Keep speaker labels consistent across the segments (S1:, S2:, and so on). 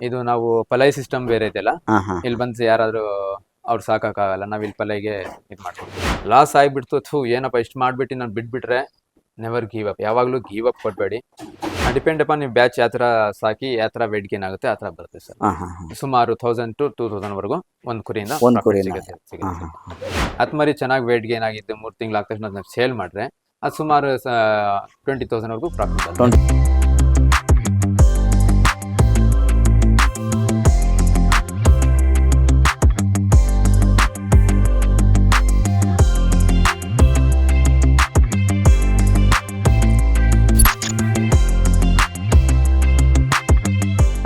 S1: ಇದು ನಾವು ಪಲೈ ಸಿಸ್ಟಮ್ ಬೇರೆ ಇದೆಯಲ್ಲ
S2: ಹಾ ಹಾ.
S1: ಇಲ್ಲಿ ಬಂದು ಯಾರಾದ್ರೂ ಅವ್ರು ಸಾಕಾಗಲ್ಲ ನಾವ್ ಇಲ್ಲಿ ಪಲೈಗೆ ಇದು ಮಾಡ್ಕೊಡ್ತೀವಿ. ಲಾಸ್ ಆಗಿಬಿಡ್ತು ಥೂ ಏನಪ್ಪ ಇಷ್ಟು ಮಾಡ್ಬಿಟ್ಟು ನಾನು ಬಿಟ್ಬಿಟ್ರೆ ನೆವರ್ ಗೀವ್ ಅಪ್ ಯಾವಾಗಲೂ ಗೀವ್ ಅಪ್ ಕೊಡಬೇಡಿ. ಡಿಪೆಂಡ್ ಅಪಾನ್ ನೀವು ಬ್ಯಾಚ್ ಯಾವ ಥರ ಸಾಕಿ ಯಾವ ಥರ ವೆಯ್ಟ್ ಗೇನ್ ಆಗುತ್ತೆ ಆ ಥರ ಬರುತ್ತೆ ಸರ್.
S2: ಹಾ ಹಾ ಹಾ.
S1: ಸುಮಾರು ತೌಸಂಡ್ ಟು ಟೂ ತೌಸಂಡ್ ವರೆಗೂ ಒಂದು ಕುರಿಯಿಂದ
S2: ಒಂದ್
S1: profit
S2: ಕುರಿಯಿಂದ.
S1: ಸಿಗುತ್ತೆ
S2: ಹಾ
S1: ಸಿಗುತ್ತೆ
S2: ಹಾ
S1: ಹತ್ತು ಮರಿ ಚೆನ್ನಾಗಿ ವೆಯ್ಟ್ ಗೇನ್ ಆಗಿದ್ದು ಮೂರು ತಿಂಗಳು ಆದ ತಕ್ಷಣ ಅದನ್ನ ಸೇಲ್ ಮಾಡಿದ್ರೆ ಅದು ಸುಮಾರು ಟ್ವೆಂಟಿ ತೌಸಂಡ್ ವರೆಗೂ ಪ್ರಾಫಿಟ್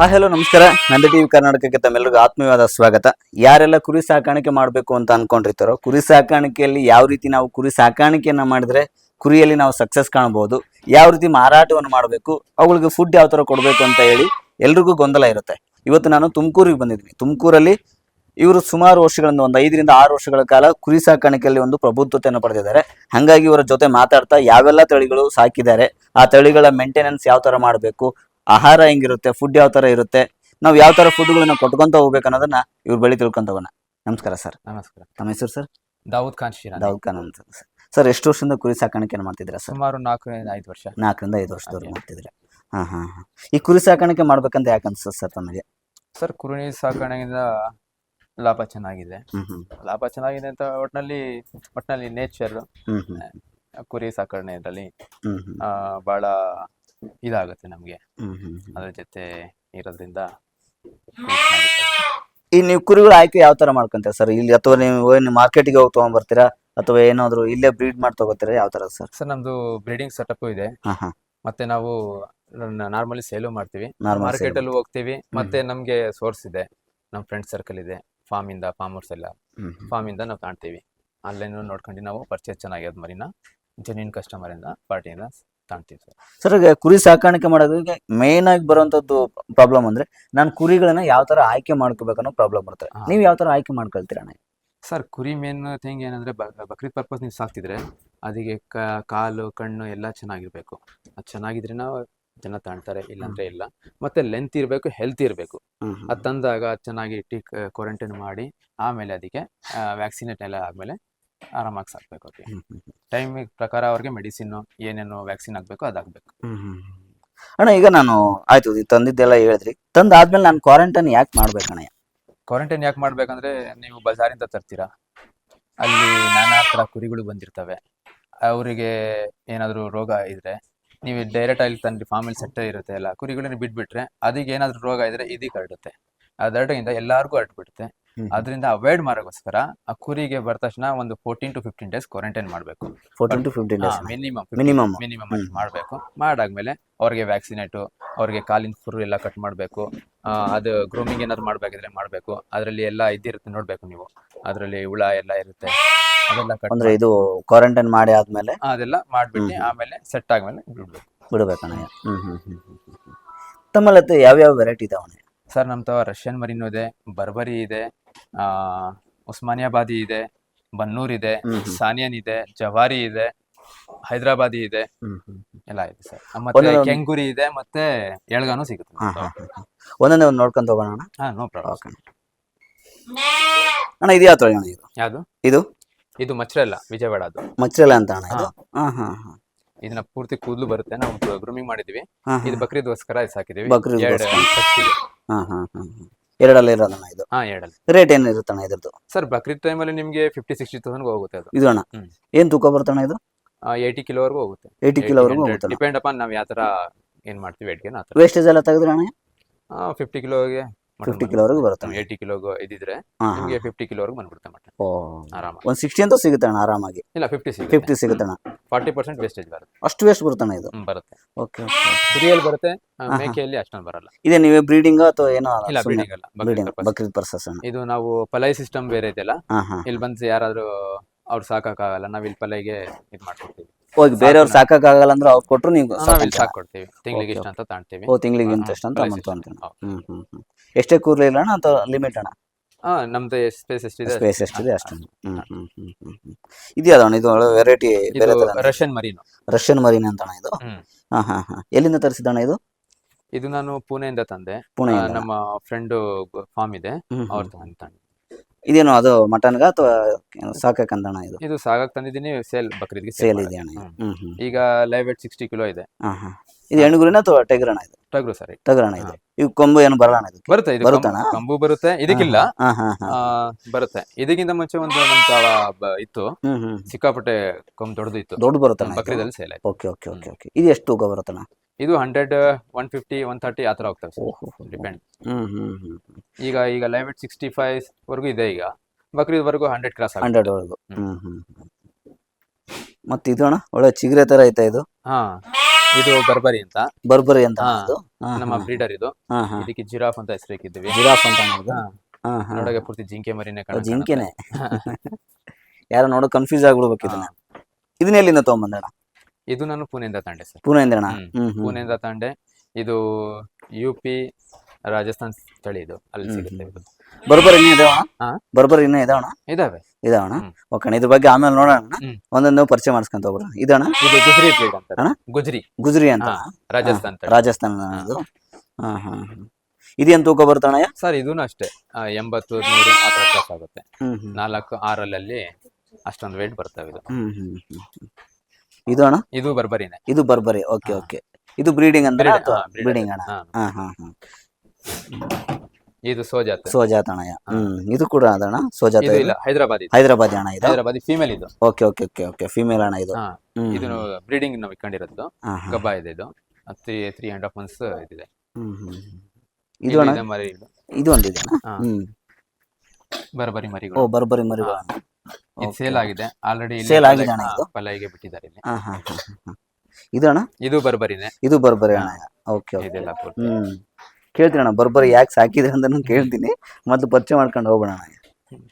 S2: ಹಾ ಹಲೋ ನಮಸ್ಕಾರ. ನಂದ ಟಿವಿ ಕರ್ನಾಟಕಕ್ಕೆ ತಮ್ಮೆಲ್ಲರಿಗೂ ಆತ್ಮೀಯವಾದ ಸ್ವಾಗತ. ಯಾರೆಲ್ಲ ಕುರಿ ಸಾಕಾಣಿಕೆ ಮಾಡಬೇಕು ಅಂತ ಅನ್ಕೊಂಡಿರ್ತಾರೋ, ಕುರಿ ಸಾಕಾಣಿಕೆಯಲ್ಲಿ ಯಾವ ರೀತಿ ನಾವು ಕುರಿ ಸಾಕಾಣಿಕೆಯನ್ನ ಮಾಡಿದ್ರೆ ಕುರಿಯಲ್ಲಿ ನಾವು ಸಕ್ಸಸ್ ಕಾಣಬಹುದು ಯಾವ ರೀತಿ ಮಾರಾಟವನ್ನು ಮಾಡಬೇಕು, ಅವುಗಳಿಗೆ ಫುಡ್ ಯಾವ ತರ ಕೊಡಬೇಕು ಅಂತ ಹೇಳಿ ಎಲ್ರಿಗೂ ಗೊಂದಲ ಇರುತ್ತೆ. ಇವತ್ತು ನಾನು ತುಮಕೂರಿಗೆ ಬಂದಿದ್ದೀನಿ. ತುಮಕೂರಲ್ಲಿ ಇವರು ಸುಮಾರು ವರ್ಷಗಳಿಂದ, ಒಂದು ಐದರಿಂದ ಆರು ವರ್ಷಗಳ ಕಾಲ ಕುರಿ ಸಾಕಾಣಿಕೆಯಲ್ಲಿ ಒಂದು ಪ್ರಭುತ್ವತೆಯನ್ನು ಪಡೆದಿದ್ದಾರೆ. ಹಾಗಾಗಿ ಇವರ ಜೊತೆ ಮಾತಾಡ್ತಾ ಯಾವೆಲ್ಲ ತಳಿಗಳು ಸಾಕಿದ್ದಾರೆ, ಆ ತಳಿಗಳ ಮೇಂಟೆನೆನ್ಸ್ ಯಾವ ತರ ಮಾಡಬೇಕು ಆಹಾರ ಹೆಂಗಿರುತ್ತೆ ಫುಡ್ ಯಾವ ತರ ಇರುತ್ತೆ ನಾವು ಯಾವ ತರ ಫುಡ್ಗಳನ್ನ ಕೊಟ್ಕೊಂತ ಹೋಗ್ಬೇಕು ಅನ್ನೋದನ್ನ ಇವ್ರ ಬಳಿ ತಿಳ್ಕೊಂತ ಹೋಗೋಣ. ನಮಸ್ಕಾರ ಸರ್.
S1: ನಮಸ್ಕಾರ.
S2: ತಮ್ಮ ಹೆಸರು ಸರ್?
S1: ದಾವೂದ್ ಖಾನ್ ಶಿರಾ
S2: ದಾವೂದ್ ಖಾನ್ ಅಂತ ಸರ್. ಎಷ್ಟು ವರ್ಷದಿಂದ ಕುರಿ ಸಾಕಾಣಿಕೆಯನ್ನು ಮಾಡ್ತಿದ್ದೀರಾ ಸರ್?
S1: ಸುಮಾರು ನಾಲ್ಕರಿಂದ ಐದು ವರ್ಷ.
S2: ನಾಲ್ಕರಿಂದ ಐದು ವರ್ಷದವರೆಗೆ ಮಾಡ್ತಿದ್ದೀರಾ. ಹಾ ಹಾ ಹಾ. ಈ ಕುರಿ ಸಾಕಾಣಿಕೆ ಮಾಡ್ಬೇಕಂತ ಯಾಕೆ ಅನ್ಸುತ್ತೆ ಸರ್ ತಮಗೆ?
S1: ಸರ್ ಕುರಿ ಸಾಕಾಣೆಯಿಂದ ಲಾಭ ಚೆನ್ನಾಗಿದೆ.
S2: ಹ್ಮ್ ಹ್ಮ್.
S1: ಲಾಭ ಚೆನ್ನಾಗಿದೆ ಅಂತ ಒಟ್ನಲ್ಲಿ ಒಟ್ನಲ್ಲಿ ನೇಚರ್
S2: ಹ್ಮ್ ಹ್ಮ್
S1: ಕುರಿ ಸಾಕಣೆ ಇದರಲ್ಲಿ
S2: ಹ್ಮ್.
S1: ಬಹಳ ಇದಾಗುತ್ತೆ ನಮ್ಗೆ. ಅದ್ರ ಜೊತೆ ಇರೋದ್ರಿಂದ
S2: ಈ ನೀವು ಕುರಿಗಳ ಆಯ್ಕೆ ಯಾವ ತರ ಮಾಡ್ಕೊಂತೀರಾ ಸರ್? ಇಲ್ಲಿ ಅಥವಾ ನೀವು ಏನು ಮಾರ್ಕೆಟಿಗೆ ಹೋಗಿ ತಗೊಂಡ್ಬರ್ತೀರಾ ಅಥವಾ ಏನಾದ್ರು ಇಲ್ಲೇ ಬ್ರೀಡ್ ಮಾಡಿ ತಗೋತೀರಾ? ಯಾವ ತರ ಸರ್?
S1: ಸರ್ ನಮ್ದು ಬ್ರೀಡಿಂಗ್ ಸೆಟಪ್ ಇದೆ. ಮತ್ತೆ ನಾವು ನಾರ್ಮಲಿ ಸೇಲು ಮಾಡ್ತೀವಿ. ಮಾರ್ಕೆಟ್. ಅಲ್ಲಿ ಹೋಗ್ತೀವಿ. ಮತ್ತೆ ನಮ್ಗೆ ಸೋರ್ಸ್ ಇದೆ. ನಮ್ ಫ್ರೆಂಡ್ ಸರ್ಕಲ್ ಇದೆ. ಫಾರ್ಮ್ ಇಂದ ಫಾರ್ಮರ್ಸ್ ಎಲ್ಲ. ಫಾರ್ಮ್ ಇಂದ ನಾವು ಕಾಣ್ತೀವಿ. ಆನ್ಲೈನ್ ನೋಡ್ಕೊಂಡು ನಾವು ಪರ್ಚೇಸ್ ಚೆನ್ನಾಗಿರೋದು ಮರಿನ ಜೆನ್ಯೂನ್ ಕಸ್ಟಮರ್ ಇಂದ ಪಾರ್ಟಿಯಿಂದ ತಾಣ್ತೀವಿ ಸರ್
S2: ಈಗ ಕುರಿ ಸಾಕಾಣಿಕೆ ಮಾಡೋದಕ್ಕೆ ಮೇನ್ ಆಗಿ ಬರುವಂತದ್ದು ಪ್ರಾಬ್ಲಮ್ ಅಂದ್ರೆ ನಾನು ಕುರಿಗಳನ್ನ ಯಾವ ತರ ಆಯ್ಕೆ ಮಾಡ್ಕೋಬೇಕು ಅನ್ನೋ ಪ್ರಾಬ್ಲಮ್ ಬರುತ್ತೆ.
S1: ಹಾ.
S2: ನೀವು ಯಾವ ತರ ಆಯ್ಕೆ ಮಾಡ್ಕೊಳ್ತೀರಾ ಅಣ್ಣ?
S1: ಸರ್ ಕುರಿ ಮೇನ್ ಥಿಂಗ್ ಏನಂದ್ರೆ ಬ- ಬಕ್ರೀದ್ ಪರ್ಪಸ್ ನೀವು ಸಾಕ್ತಿದ್ರೆ ಅದಕ್ಕೆ ಕ- ಕಾಲು ಕಣ್ಣು ಎಲ್ಲ ಚೆನ್ನಾಗಿರ್ಬೇಕು. ಅದು ಚೆನ್ನಾಗಿದ್ರೆ ನಾವು ಜನ ತಾಣ್ತಾರೆ ಇಲ್ಲಾಂದ್ರೆ ಇಲ್ಲ. ಮತ್ತೆ ಲೆಂತ್ ಇರಬೇಕು ಹೆಲ್ತ್ ಇರಬೇಕು. ಅದ್ ತಂದಾಗ ಚೆನ್ನಾಗಿ ಇಟ್ಟು ಕ್ವಾರಂಟೈನ್ ಮಾಡಿ ಆಮೇಲೆ ಅದಕ್ಕೆ ವ್ಯಾಕ್ಸಿನೇಟ್ ಎಲ್ಲ ಆದ್ಮೇಲೆ ಆರಾಮಾಗಿ ಸಾಕ್ಬೇಕು
S2: ಅವ್ರಿಗೆ.
S1: ಟೈಮ್ ಪ್ರಕಾರ ಅವ್ರಿಗೆ ಮೆಡಿಸಿನ್ ಏನೇನು ವ್ಯಾಕ್ಸಿನ್ ಹಾಕ್ಬೇಕು
S2: ಅದಾಗ್ಬೇಕು. ಅಣ್ಣ ಈಗ ನಾನು ಆಯ್ತು ಇದು ತಂದಿದ್ದೆಲ್ಲ ಹೇಳಿದ್ರಿ. ತಂದಾದ್ಮೇಲೆ ನಾನು ಕ್ವಾರಂಟೈನ್ ಯಾಕೆ ಮಾಡ್ಬೇಕಣ್ಣ
S1: ಕ್ವಾರಂಟೈನ್ ಯಾಕೆ ಮಾಡ್ಬೇಕಂದ್ರೆ ನೀವು ಬಜಾರಿಂದ ತರ್ತೀರಾ? ಅಲ್ಲಿ ನಾನಾ ಥರ ಕುರಿಗಳು ಬಂದಿರ್ತವೆ. ಅವರಿಗೆ ಏನಾದರೂ ರೋಗ ಇದ್ರೆ ನೀವು ಡೈರೆಕ್ಟ್ ಅಲ್ಲಿ ತಂದು ಫಾರ್ಮಲ್ಲಿ ಸೆಟ್ ಇರುತ್ತೆ ಎಲ್ಲ ಕುರಿಗಳನ್ನ ಬಿಟ್ಬಿಟ್ರೆ ಅದಕ್ಕೆ ಏನಾದರೂ ರೋಗ ಇದ್ರೆ ಇದಕ್ಕೆ ಹರಡುತ್ತೆ ಅದರಡಿಂದ ಎಲ್ಲರಿಗೂ ಹರಡ್ಬಿಡುತ್ತೆ ಅದರಿಂದ ಅವಾಯ್ಡ್ ಮಾಡೋಕ್ಕೋಸ್ಕರ ಆ ಕುರಿಗೆ ಬರ ತಕ್ಷಣ ಒಂದು fourteen to fifteen days quarantine ಮಾಡಬೇಕು.
S2: Fourteen to fifteen days
S1: minimum
S2: minimum
S1: minimum. ಮಾಡಬೇಕು. ಮಾಡಾದ್ಮೇಲೆ ಅವ್ರಿಗೆ ವ್ಯಾಕ್ಸಿನೇಟು ಅವ್ರಿಗೆ ಕಾಲಿನ ಫುರ್ ಎಲ್ಲ ಕಟ್ ಮಾಡಬೇಕು. ಅದು ಗ್ರೂಮಿಂಗ್ ಏನಾದ್ರು ಮಾಡಬೇಕಿದ್ರೆ ಮಾಡಬೇಕು. ಅದರಲ್ಲಿ ಎಲ್ಲ ಇದ್ದಿರುತ್ತೆ ನೋಡಬೇಕು ನೀವು. ಅದರಲ್ಲಿ ಹುಳ ಎಲ್ಲ ಇರುತ್ತೆ. ಅದೆಲ್ಲ ಕಟ್
S2: ಅಂದ್ರೆ ಇದು ಕ್ವಾರಂಟೈನ್ ಮಾಡಿ ಆದ್ಮೇಲೆ?
S1: ಅದೆಲ್ಲ ಮಾಡ್ಬಿಟ್ಟು ಆಮೇಲೆ ಸೆಟ್ ಆದ್ಮೇಲೆ ಬಿಡ್ಬೇಕು.
S2: ಬಿಡ್ಬೇಕು ಹ್ಮ್ ಹ್ಮ್ ಹ್ಮ್ ಹ್ಮ್ ಹ್ಮ್. ತಮ್ಮಲ್ಲಿ ಹತ್ರ ಯಾವ್ಯಾವ ವೆರೈಟಿ ಇದಾವೆ
S1: ಸರ್ ನಮ್ಮ ತವ ರಷ್ಯನ್ ಮರಿನೂ ಇದೆ ಬರ್ಬರಿ ಇದೆ ಆ ಉಸ್ಮಾನಿಯಾಬಾದಿ ಇದೆ ಬನ್ನೂರ್ ಇದೆ. ಸಾನಿಯನ್ ಇದೆ ಜವಾರಿ ಇದೆ ಹೈದರಾಬಾದಿ ಇದೆ. ಎಲ್ಲ ಇದೆ ಸರ್. ಮತ್ತೆ ಕೆಂಗುರಿ ಇದೆ ಮತ್ತೆ ಎಳ್ಗಾನು ಸಿಗುತ್ತೆ.
S2: ಒಂದೊಂದೇ ಒಂದು ನೋಡ್ಕೊಂತ ಹೋಗೋಣ ಅಣ್ಣ?
S1: ಹಾ ನೋ ಪ್ರಾಬ್ಲಮ್
S2: ಅಣ್ಣ ಇದು ಯಾವ ತಳಿ ಅಣ್ಣ ಇದು?
S1: ಯಾವುದು?
S2: ಇದು?
S1: ಇದು ಮಚ್ಚರಲ್ಲ ವಿಜಯವಾಡ ಅದು.
S2: ಮಚ್ಚರಲ್ಲ ಅಂತ ಅಣ್ಣ ಇದು? ಹಾ ಹಾ ಹಾ.
S1: ಇದನ್ನ ಪೂರ್ತಿ ಕೂದಲು ಬರುತ್ತೆ ನಾವು ಗ್ರೂಮಿಂಗ್ ಮಾಡಿದೀವಿ.
S2: ಹಾ
S1: ಇದು ಬಕ್ರೀದ್ಗೋಸ್ಕರ ಇದು ಸಾಕಿದೀವಿ
S2: ಬಕ್ರೀದ್ಗೋಸ್ಕರ.
S1: ಎರಡು
S2: ಹಾ ಹಾ ಹಾ. ಎರಡಲ್ಲ ಇರೋದಣ್ಣ ಇದು.
S1: ಹಾ ಎರಡಲ್ಲಿ.
S2: ರೇಟ್ ಏನು ಇರುತ್ತಣ್ಣ ಇದ್ರದ್ದು?
S1: ಸರ್ ಬಕ್ರೀದ್ ಟೈಮಲ್ಲಿ ನಿಮಗೆ ಫಿಫ್ಟಿ ಸಿಕ್ಸ್ಟಿ ತೌಸಂಡ್ ಹೋಗುತ್ತೆ ಅದು.
S2: ಇದು ಅಣ್ಣ?
S1: ಹ್ಮ್.
S2: ಏನ್ ತೂಕ ಬರ್ತಣ್ಣ ಇದು?
S1: ಏಯ್ಟಿ ಕಿಲೋವರೆಗೂ ಹೋಗುತ್ತೆ.
S2: ಏಯ್ಟಿ ಕಿಲೋವರೆಗೂ ಹೋಗುತ್ತೆ
S1: ಡಿಪೆಂಡ್ ಅಪಾನ್ ನಾವು ಯಾವ ತರ ಏನ್ ಮಾಡ್ತೀವಿ ವೇಟ್ಗೆ ಆ ಥರ.
S2: ವೇಸ್ಟೇಜ್ ಎಲ್ಲ ತೆಗೆದ್ರಣ್ಣ?
S1: ಫಿಫ್ಟಿ ಕಿಲೋಗೆ
S2: ಫಿಫ್ಟಿ ಕಿಲೋವರೆಗೂ ಬರುತ್ತೆ ಅಣ್ಣ.
S1: ಏಯ್ಟಿ ಕಿಲೋಗೆ ಇದಿದ್ರೆ ನಿಮಗೆ ಫಿಫ್ಟಿ ಕಿಲೋವರೆಗೂ ಬಂದ್ಬಿಡುತ್ತೆ ಮಟನ್.
S2: ಓ
S1: ಆರಾಮ.
S2: ಒಂದ್ ಸಿಕ್ಸ್ಟಿ ಅಂತೂ ಸಿಗುತ್ತೆ ಅಣ್ಣ ಆರಾಮಾಗಿ.
S1: ಇಲ್ಲ ಫಿಫ್ಟಿ ಸಿಗುತ್ತೆ.
S2: ಫಿಫ್ಟಿ ಸಿಗುತ್ತೆ ಅಣ್ಣ.
S1: ಫಾರ್ಟಿ ಪರ್ಸೆಂಟ್ ವೇಸ್ಟೇಜ್ ಬರುತ್ತೆ.
S2: ಅಷ್ಟು ವೇಸ್ಟ್ ಬರುತ್ತಣ್ಣ ಇದು?
S1: ಬರುತ್ತೆ.
S2: ಓಕೆ
S1: ಕುರಿಯಲ್ಲಿ ಬರುತ್ತೆ ಮೇಕೆಯಲ್ಲಿ ಅಷ್ಟೊಂದು ಬರಲ್ಲ.
S2: ಇದೆ ನೀವೇ ಬ್ರೀಡಿಂಗ್ ಅಥವಾ ಏನೋ
S1: ಇಲ್ಲ ಬ್ರೀಡಿಂಗ್ ಅಲ್ಲ ಬಕ್ರೀದ್
S2: ಪರ್ಸಸ್ ಅಣ್ಣ.
S1: ಇದು ನಾವು ಪಲೈ ಸಿಸ್ಟಮ್ ಬೇರೆ ಇದೆಯಲ್ಲ ಇಲ್ಲಿ ಬಂದು ಯಾರಾದ್ರೂ ಅವ್ರು ಸಾಕಾಗಲ್ಲ ನಾವ್ ಇಲ್ಲಿ ಪಲೈಗೆ ಇದು ಮಾಡ್ಕೊಡ್ತೀವಿ.
S2: ಹೋಗಿ ಬೇರೆಯವ್ರು ಸಾಕಾಗಲ್ಲ ಅಂದ್ರೆ ಅವ್ರು ಕೊಟ್ರು ನೀವು
S1: ಸಾಕೊಡ್ತೀವಿ ತಿಂಗಳಿಗೆ ಇಷ್ಟ ಅಂತ ತಾಣ್ತೀವಿ.
S2: ಓ ತಿಂಗಳಿಗೆ ಇಂತ ಎಷ್ಟು ಅಂತ ಅಮೌಂಟ್ ಅಂತೀನಿ ಹ್ಮ್ ಹ್ಮ್ ಹ್ಮ್. ಎಷ್ಟೇ ಕೂರ್ಲಿ ಇಲ್ಲ ಅಣ್ಣ ಅಥವಾ ಲಿಮಿಟ್ ಅಣ್ಣ?
S1: ಹಾ ನಮ್ದು ಸ್ಪೇಸ್ ಎಷ್ಟಿದೆ?
S2: ಸ್ಪೇಸ್ ಎಷ್ಟಿದೆ? ಅಷ್ಟು. ಹ್ಮ್ ಹ್ಮ್ ಹ್ಮ್ ಹ್ಮ್ ಅಣ್ಣ ಇದು ವೆರೈಟಿ ಬೇರೆ ತರ
S1: ರಷ್ಯನ್ ಮರಿನು
S2: ರಷ್ಯನ್ ಮರಿನ್ ಅಂತ ಅಣ್ಣ ಇದು ಹಾ ಹಾ ಹಾ. ಎಲ್ಲಿಂದ ತರಿಸಿದಣ್ಣ ಇದು?
S1: ಇದು ನಾನು ಪುಣೆಯಿಂದ ತಂದೆ.
S2: ಪುಣೆ
S1: ನಮ್ಮ ಫ್ರೆಂಡ್ ಫಾರ್ಮ್ ಇದೆ. ಅವ್ರ ತಂದೆ.
S2: ಇದೇನು ಅದು ಮಟನ್ಗ ಅಥವಾ ಸಾಕಕ್ಕಂತಣ ಇದು?
S1: ಇದು ಸಾಗಕ್ ತಂದಿದ್ದೀನಿ ಸೇಲ್ ಬಕ್ರೀದ್ಗೆ
S2: ಸೇಲ್ ಇದೆ ಅಣ್ಣ ಇದು.
S1: ಹ್ಮ್.
S2: ಹ್ಮ್ ಹ್ಮ್.
S1: ಈಗ ಲೈವ್ ವೇಟ್ ಸಿಕ್ಸ್ಟಿ ಕಿಲೋ ಇದೆ.
S2: ಹಾ ಹಾ. ಇದು ಹೆಣ್ಣುಗುರಿನ ಅಥವಾ ಟೆಗ್ರಣ ಇದು?
S1: ಟಗ್ರು ಸರಿ
S2: ಟಗರಣ ಇದು. ಇವು ಕೊಂಬು ಏನು ಬರಲ್ಲ ಇದು
S1: ಬರುತ್ತೆ ಇದು
S2: ಬರುತ್ತಣ್ಣ?
S1: ಕಂಬು- ಕಂಬು ಬರುತ್ತೆ ಇದಕ್ಕಿಲ್ಲ.
S2: ಹಾ ಹಾ ಹಾ
S1: ಆ, ಬರುತ್ತೆ. ಇದಕ್ಕಿಂತ ಮುಂಚೆ ಒಂದು ನಮ್ಮ ತಾವ ಬ- ಇತ್ತು.
S2: ಹ್ಮ್ ಹ್ಮ್
S1: ಸಿಕ್ಕಾಪಟ್ಟೆ ಕೊಂಬು ದೊಡ್ಡದು ಇತ್ತು
S2: ದೊಡ್ಡ ಬರುತ್ತಣ್ಣ ಬಕ್ರಿದಲ್ಲಿ
S1: ಬಕ್ರೀದಲ್ಲಿ ಸೇಲ್ ಆಯ್ತು.
S2: Okay okay okay okay. ಇದು ಎಷ್ಟು ತೂಕ ಬರುತ್ತಣ್ಣ
S1: ಇದು hundred one fifty one thirty ಆ ಥರ ಹೋಗ್ತವೆ ಡಿಪೆಂಡ್
S2: ಹ್ಮ್ ಹ್ಮ್ ಹ್ಮ್.
S1: ಈಗ ಈಗ ಲೈವ್ ವೇಟ್ ಸಿಕ್ಸ್ಟಿ ಫೈವ್ ವರೆಗೂ ಇದೆ ಈಗ. ಬಕ್ರೀದ್ ವರ್ಗು ಹಂಡ್ರೆಡ್ ಕ್ರಾಸ್
S2: ಹಂಡ್ರೆಡ್ ವರೆಗೂ.
S1: ಹ್ಮ್.
S2: ಹ್ಮ್. ಮತ್ತೆ ಇದು ಅಣ್ಣ ಒಳ್ಳೆ ಚಿಗ್ರೆ ತರ ಐತೆ ಇದು?
S1: ಹಾ ಇದು ಬರ್ಬರಿ ಅಂತ.
S2: ಬರ್ಬರಿ ಅಂತ
S1: ಹಾ.
S2: ಇದು ಹಾ,
S1: ನಮ್ಮ
S2: ಹಾ.
S1: ಬ್ರೀಡರ್ ಇದು.
S2: ಹಾ ಹಾ.
S1: ಇದಕ್ಕೆ ಜಿರಾಫ್ ಅಂತ ಹೆಸರು ಹಾಕಿದ್ವಿ
S2: ಜಿರಾಫ್ ಅಂತ ಅಣ್ಣ
S1: ಹಾ.
S2: ಹಾ ಹಾ.
S1: ನೋಡಕ್ಕೆ ಪೂರ್ತಿ ಜಿಂಕೆ ಮರಿನೇ ಕಾಣುತ್ತೆ.
S2: ಜಿಂಕೆನೆ. ಯಾರೋ ನೋಡೋ ಕನ್ಫ್ಯೂಸ್ ಆಗ್ಬಿಡ್ಬೇಕು ಇದನ್ನ. ಇದನ್ನ ಎಲ್ಲಿಂದ ತಗೊಂಬಂದಣ
S1: ಇದು ನಾನು ಪುಣೆಯಿಂದ ತಂಡೆ ಸರ್.
S2: ಪುಣೆಯಿಂದ ಅಣ್ಣ
S1: ಹ್ಮ್.
S2: ಹ್ಮ್ ಹ್ಮ್.
S1: ಪುಣೆಯಿಂದ ತಂಡೆ ಇದು ಯು ಪಿ ರಾಜಸ್ಥಾನ್ ತಳಿ ಇದು. ಅಲ್ಲಿ ಸಿಗುತ್ತೆ. ಇದು
S2: ಬರ್ಬರ್ ಇನ್ನೂ ಇದಾವ
S1: ಹಾ.
S2: ಬರ್ಬರ್ ಇನ್ನೂ ಇದಾವಣ
S1: ಇದಾವೆ.
S2: ಇದಾವಣ
S1: ಹ್ಮ್.
S2: ಓಕೆ ಅಣ್ಣ ಇದ್ರ ಬಗ್ಗೆ ಆಮೇಲೆ ನೋಡೋಣ.
S1: ಹ್ಮ್.
S2: ಒಂದೊಂದು ಪರಿಚಯ ಮಾಡಿಸ್ಕೊಂತ ಹೋಗ್ರ ಇದಣ್ಣ
S1: ಇದು ಗುಜರಿ
S2: ಅಣ್ಣ?
S1: ಗುಜರಿ.
S2: ಗುಜ್ರಿ ಅಂತ.
S1: ರಾಜಸ್ಥಾನ್ ರಾಜಸ್ಥಾನ್ ತಳಿ.
S2: ರಾಜಸ್ಥಾನ
S1: ಹಾ.
S2: ಇದು. ಹಾ ಹಾ ಹಾ. ಇದೇನ್ ತೂಕ ಬರ್ತಣ್ಣಯ್ಯ
S1: ಸರ್ ಇದೂನು ಅಷ್ಟೇ. ಆ, ಎಂಬತ್ತು ನೂರು ಆ ಥರ ಆಗುತ್ತೆ.
S2: ಹ್ಮ್ ಹ್ಮ್.
S1: ನಾಲ್ಕು ಆರಲ್ಲಿ ಅಷ್ಟೊಂದು ವೇಟ್ ಬರ್ತವೆ ಇದು.
S2: ಹ್ಮ್ ಹ್ಮ್ ಹ್ಮ್ ಹ್ಮ್. ಇದು ಅಣ್ಣ?
S1: ಇದು ಬರ್ಬರಿನೇ.
S2: ಇದು ಬರ್ಬರಿ. ಓಕೆ. ಓಕೆ. ಇದು ಬ್ರೀಡಿಂಗ್ ಅಂದ್ರೆ
S1: Breed- ಹಾ, breed
S2: ಬ್ರೀಡಿಂಗ್ ಅಣ್ಣ.
S1: ಹಾ
S2: ಹಾ ಹಾ.
S1: ಇದು ಸೋಜಾತ.
S2: ಸೋಜಾತ ಅಣ್ಣ ಹ್ಮ್ ಇದು ಕೂಡ ಅದಣ್ಣ ಸೋಜಾತ
S1: ಇದು ಇಲ್ಲ ಹೈದರಾಬಾದ್
S2: ಹೈದರಾಬಾದ್ ಅಣ್ಣ ಇದು?
S1: ಹೈದರಾಬಾದಿ ಫೀಮೇಲ್ ಇದು.
S2: Okay okay okay okay female ಅಣ್ಣ ಇದು.
S1: ಇದು ಬ್ರೀಡಿಂಗ್ ನಾವು ಇಟ್ಕೊಂಡಿರೋದು. ಗಬ್ಬ ಇದೆ ಇದು. Three three and half months ಇದಿದೆ.
S2: ಇದು ಅಣ್ಣ?
S1: ಇದೆ ಮರಿ ಇದು.
S2: ಇದು ಒಂದಿದೆ. ಹ್ಮ್.
S1: ಬರ್ಬರಿ
S2: ಓ
S1: ಮರಿಗಳು
S2: ಬರ್ಬರಿ ಮರಿ
S1: ಇದು ಸೇಲ್ ಆಗಿದೆ. ಆಲ್ರೆಡಿ
S2: ಸೇಲ್ ಆಗಿದೆ ಅಣ್ಣ ಇದು?
S1: ಪಲಾಯಿಗೆ ಬಿಟ್ಟಿದ್ದಾರೆ ಇಲ್ಲಿ.
S2: ಇದು ಅಣ್ಣ?
S1: ಇದು ಬರ್ಬರಿನೇ.
S2: ಇದು ಬರ್ಬರಿ ಅಣ್ಣ ಓಕೆ ಓಕೆ
S1: ಇದೆಲ್ಲ.
S2: ಹ್ಮ್. ಕೇಳ್ತೀನಿ ಅಣ್ಣ ಬರ್ಬರ್ ಯಾಕೆ ಸಾಕಿದ್ರೆ ಅಂತ ಕೇಳ್ತೀನಿ. ಮತ್ತೆ ಪರಿಚಯ ಮಾಡ್ಕೊಂಡು ಹೋಗೋಣ ಅಣ್ಣ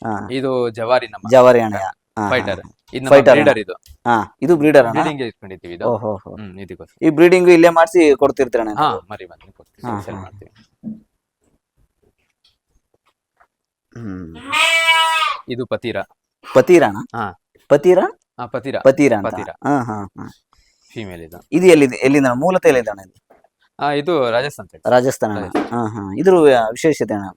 S2: ಹಾ.
S1: ಇದು ಜವಾರಿ ನಮ್ಮ
S2: ಜವಾರಿ ಅಣ್ಣ. ಹಾ, ಹಾ,
S1: ಫೈಟರ್ ಇದು
S2: Fighter
S1: ಬ್ರೀಡರ್ ಇದು.
S2: ಹಾ ಇದು ಬ್ರೀಡರ್ ಅಣ್ಣ.
S1: ಬ್ರೀಡಿಂಗ್ ಇಟ್ಕೊಂಡಿದ್ದೀವಿ ಇದು.
S2: ಓಹೋ
S1: ಹ್ಮ್ ಇದಕ್ಕೋಸ್ಕರ.
S2: ಈ ಬ್ರೀಡಿಂಗ್ ಇಲ್ಲೇ ಮಾಡಿಸಿ ಕೊಡ್ತಿರ್ತೀರಣ್ಣ
S1: ಹಾ ಮರಿ ಬನ್ನಿ ಕೊಡ್ತೀವಿ. ಸೆಲ್
S2: ಹಾ.
S1: ಮಾಡ್ತೀವಿ.
S2: ಹ್ಮ್.
S1: ಇದು ಪತೀರ.
S2: ಪತೀರ ಅಣ್ಣ?
S1: ಹಾ.
S2: ಪತೀರ?
S1: ಹಾ ಪತೀರ.
S2: ಪತೀರ ಅಂತ.
S1: ಪತೀರ.
S2: ಹಾ ಹಾ ಹಾ.
S1: ಫೀಮೇಲ್ ಇದು.
S2: ಇದು ಎಲ್ಲಿದೆ? ಎಲ್ಲಿಂದ ಅಣ್ಣ? ಮೂಲತಃ ಎಲ್ಲಿದೆ ಅಣ್ಣ ಇದು?
S1: ಇದು ರಾಜಸ್ಥಾನ್
S2: ರಾಜಸ್ಥಾನ ಹಾ ಹಾ. ಇದ್ರ ವಿಶೇಷತೆ ಅಣ್ಣ?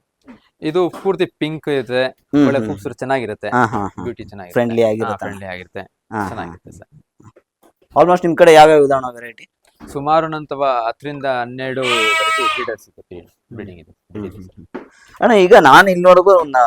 S1: ಇದು ಪೂರ್ತಿ ಪಿಂಕ್ ಇದೆ. ಒಳ್ಳೆ. ಖೂಬ್ಸೂರತ್ ಚೆನ್ನಾಗಿರುತ್ತೆ.
S2: ಹಾ ಹಾ ಹಾ.
S1: ಬ್ಯೂಟಿ ಚೆನ್ನಾಗಿರುತ್ತೆ.
S2: ಫ್ರೆಂಡ್ಲಿ ಆಗಿರುತ್ತೆ?
S1: ಫ್ರೆಂಡ್ಲಿ ಆಗಿರುತ್ತೆ. ಚೆನ್ನಾಗಿರುತ್ತೆ ಸರ್.
S2: ಆಲ್ಮೋಸ್ಟ್ ನಿಮ್ ಕಡೆ ಯಾವ್ಯಾವ ಇದಾವಣ ವೆರೈಟಿ
S1: ಸುಮಾರು ನಂತವ ಹತ್ತರಿಂದ ಹನ್ನೆರಡು ಬ್ರೀಡರ್ಸ್ ಸಿಗುತ್ತೆ ಬ್ರೀಡಿಂಗ್ ಇದೆ
S2: ಅಣ್ಣ ಈಗ ನಾನು ಇಲ್ಲಿ ನೋಡೋದು ಒಂದ್